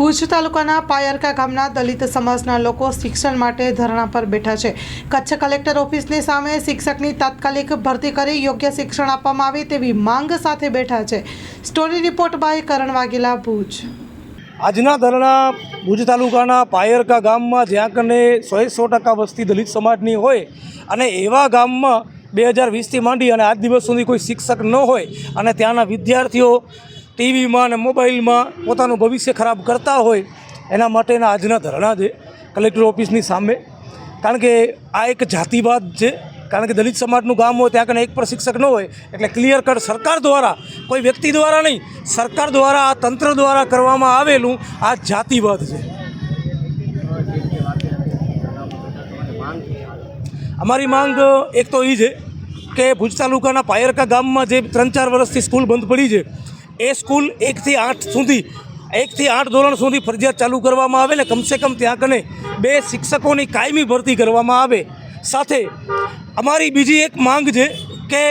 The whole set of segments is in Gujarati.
ભુજ તાલુકાના પાયરકા ગામના દલિત સમાજના લોકો શિક્ષણ માટે ધરણા પર બેઠા છે. કચ્છ કલેક્ટર ઓફિસની સામે શિક્ષકની તાત્કાલિક ભરતી કરી યોગ્ય શિક્ષણ આપવામાં આવે તેવી માંગ સાથે બેઠા છે. Story report by Karan Vaghela, Bhuj. આજના ધરણા ભુજ તાલુકાના પાયરકા ગામમાં જ્યાં કને સો સો ટકા વસ્તી દલિત સમાજની હોય અને એવા ગામમાં બે હજાર વીસથી માંડી અને આજ દિવસ સુધી કોઈ શિક્ષક ન હોય અને ત્યાંના વિદ્યાર્થીઓ ટીવીમાં અને મોબાઈલમાં પોતાનું ભવિષ્ય ખરાબ કરતા હોય, એના માટેના આજના ધરણા છે કલેક્ટર ઓફિસની સામે. કારણ કે આ એક જાતિવાદ છે. કારણ કે દલિત સમાજનું ગામ હોય ત્યાં કને એક પણ શિક્ષક ન હોય, એટલે ક્લિયર કટ સરકાર દ્વારા, કોઈ વ્યક્તિ દ્વારા નહીં, સરકાર દ્વારા, આ તંત્ર દ્વારા કરવામાં આવેલું આ જાતિવાદ છે. અમારી માંગ એક તો એ છે કે ભુજ તાલુકાના પાયરકા ગામમાં જે ત્રણ ચાર વર્ષથી સ્કૂલ બંધ પડી છે એ સ્કૂલ એકથી આઠ સુધી, એકથી આઠ ધોરણ સુધી ફરજિયાત ચાલુ કરવામાં આવે ને કમસે કમ ત્યાં કને બે શિક્ષકોની કાયમી ભરતી કરવામાં આવે. સાથે અમારી બીજી એક માંગ છે કે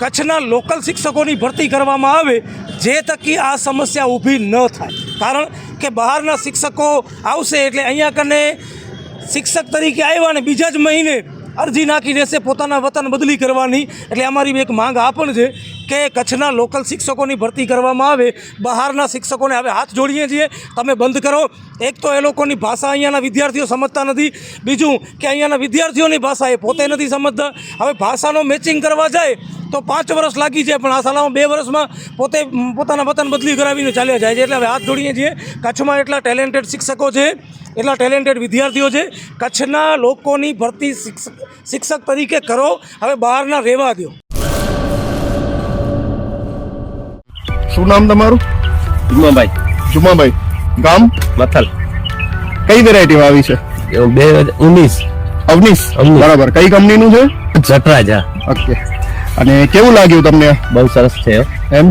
કચ્છના લોકલ શિક્ષકોની ભરતી કરવામાં આવે જે થકી આ સમસ્યા ઊભી ન થાય. કારણ કે બહારના શિક્ષકો આવશે એટલે અહીંયા કને શિક્ષક તરીકે આવ્યા ને બીજા જ મહિને અરજી નાખી દેશે પોતાના વતન બદલી કરવાની. એટલે અમારી એક માંગ આ પણ છે કે કચ્છના લોકલ શિક્ષકોની ભરતી કરવામાં આવે, બહારના શિક્ષકોને હવે હાથ જોડીએ છીએ. તમે બંધ કરો. એક તો એ લોકોની ભાષા અહીંયાના વિદ્યાર્થીઓ સમજતા નથી. બીજું કે અહીંયાના વિદ્યાર્થીઓની ભાષા એ પોતે નથી સમજતા. હવે ભાષાનો મેચિંગ કરવા જાય તો પાંચ વર્ષ લાગી જાય, પણ આ શાળામાં બે વર્ષમાં પોતે પોતાના વતન બદલી કરાવીને ચાલ્યા જાય છે. એટલે હવે હાથ જોડીએ છીએ. કચ્છમાં એટલા ટેલેન્ટેડ શિક્ષકો છે, એટલા ટેલેન્ટેડ વિદ્યાર્થીઓ છે. કચ્છના લોકોની ભરતી શિક્ષક તરીકે કરો. હવે બહારના રહેવા દો. શું નામ તમારું? જુમાભાઈ. જુમાભાઈ. ગામ? મથલ. કઈ વેરાયટીમાં આવી છે? બે હજાર ઉન્નીસ. અવનીસ. બરાબર. કઈ કંપનીનું છે? જટરાજા. ઓકે. અને કેવું લાગ્યું તમને? બહુ સરસ છે એમ?